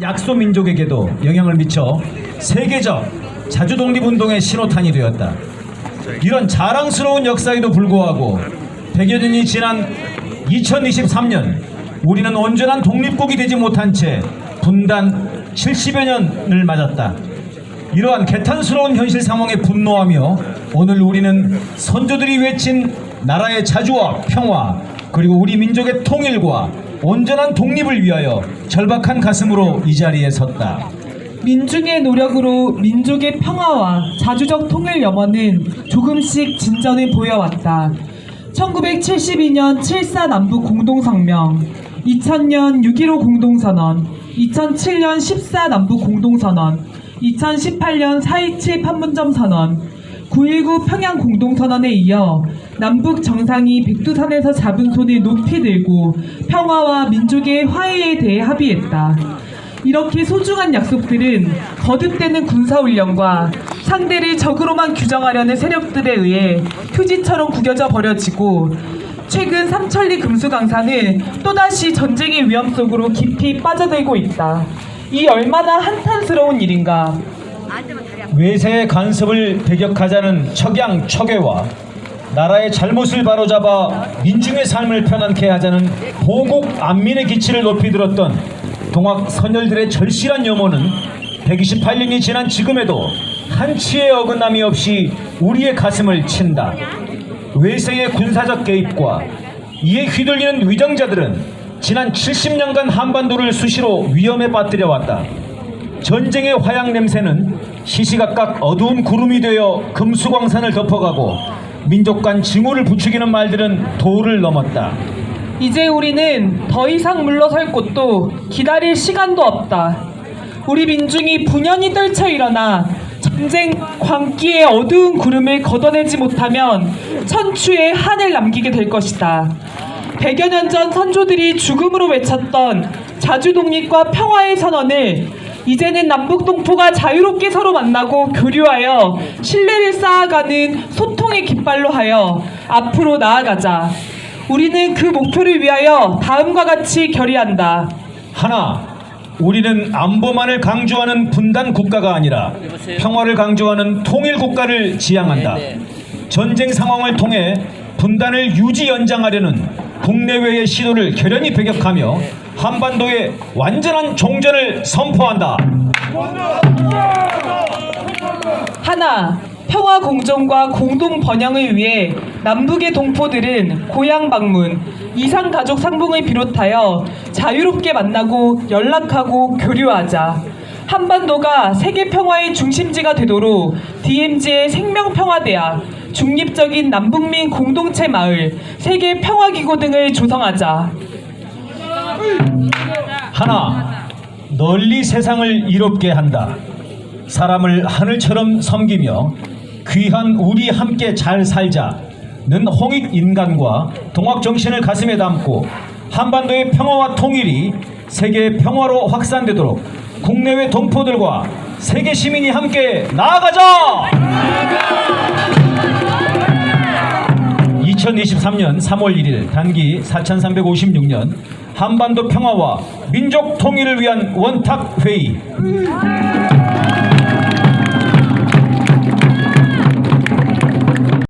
약소 민족에게도 영향을 미쳐 세계적 자주 독립운동의 신호탄이 되었다. 이런 자랑스러운 역사에도 불구하고 100여 년이 지난 2023년 우리는 온전한 독립국이 되지 못한 채 분단 70여 년을 맞았다. 이러한 개탄스러운 현실 상황에 분노하며 오늘 우리는 선조들이 외친 나라의 자주와 평화 그리고 우리 민족의 통일과 온전한 독립을 위하여 절박한 가슴으로 이 자리에 섰다. 민중의 노력으로 민족의 평화와 자주적 통일 염원은 조금씩 진전을 보여왔다. 1972년 7.4 남북 공동성명, 2000년 6.15 공동선언, 2007년 14 남북 공동선언, 2018년 4.27 판문점 선언, 9.19 평양 공동선언에 이어 남북 정상이 백두산에서 잡은 손을 높이 들고 평화와 민족의 화해에 대해 합의했다. 이렇게 소중한 약속들은 거듭되는 군사훈련과 상대를 적으로만 규정하려는 세력들에 의해 휴지처럼 구겨져 버려지고 최근 삼천리 금수강산은 또다시 전쟁의 위험 속으로 깊이 빠져들고 있다. 이 얼마나 한탄스러운 일인가. 외세의 간섭을 배격하자는 척양척외와 나라의 잘못을 바로잡아 민중의 삶을 편안케 하자는 보국 안민의 기치를 높이 들었던 동학 선열들의 절실한 염원은 128년이 지난 지금에도 한치의 어긋남이 없이 우리의 가슴을 친다. 외세의 군사적 개입과 이에 휘둘리는 위정자들은 지난 70년간 한반도를 수시로 위험에 빠뜨려 왔다. 전쟁의 화약 냄새는 시시각각 어두운 구름이 되어 금수광산을 덮어가고 민족 간 징후를 부추기는 말들은 도를 넘었다. 이제 우리는 더 이상 물러설 곳도 기다릴 시간도 없다. 우리 민중이 분연히 떨쳐 일어나 전쟁 광기의 어두운 구름을 걷어내지 못하면 천추의 한을 남기게 될 것이다. 100여 년 전 선조들이 죽음으로 외쳤던 자주 독립과 평화의 선언을 이제는 남북 동포가 자유롭게 서로 만나고 교류하여 신뢰를 쌓아가는 소통의 깃발로 하여 앞으로 나아가자. 우리는 그 목표를 위하여 다음과 같이 결의한다. 하나, 우리는 안보만을 강조하는 분단 국가가 아니라 평화를 강조하는 통일 국가를 지향한다. 전쟁 상황을 통해 분단을 유지 연장하려는 국내외의 시도를 결연히 배격하며 한반도의 완전한 종전을 선포한다. 하나, 평화 공존과 공동 번영을 위해 남북의 동포들은 고향 방문, 이상 가족 상봉을 비롯하여 자유롭게 만나고 연락하고 교류하자. 한반도가 세계 평화의 중심지가 되도록 DMZ의 생명평화대학, 중립적인 남북민 공동체 마을, 세계 평화기구 등을 조성하자. 하나, 널리 세상을 이롭게 한다. 사람을 하늘처럼 섬기며 귀한 우리 함께 잘 살자는 홍익 인간과 동학 정신을 가슴에 담고 한반도의 평화와 통일이 세계 평화로 확산되도록 국내외 동포들과 세계 시민이 함께 나아가자! 2023년 3월 1일 단기 4356년 한반도 평화와 민족 통일을 위한 원탁 회의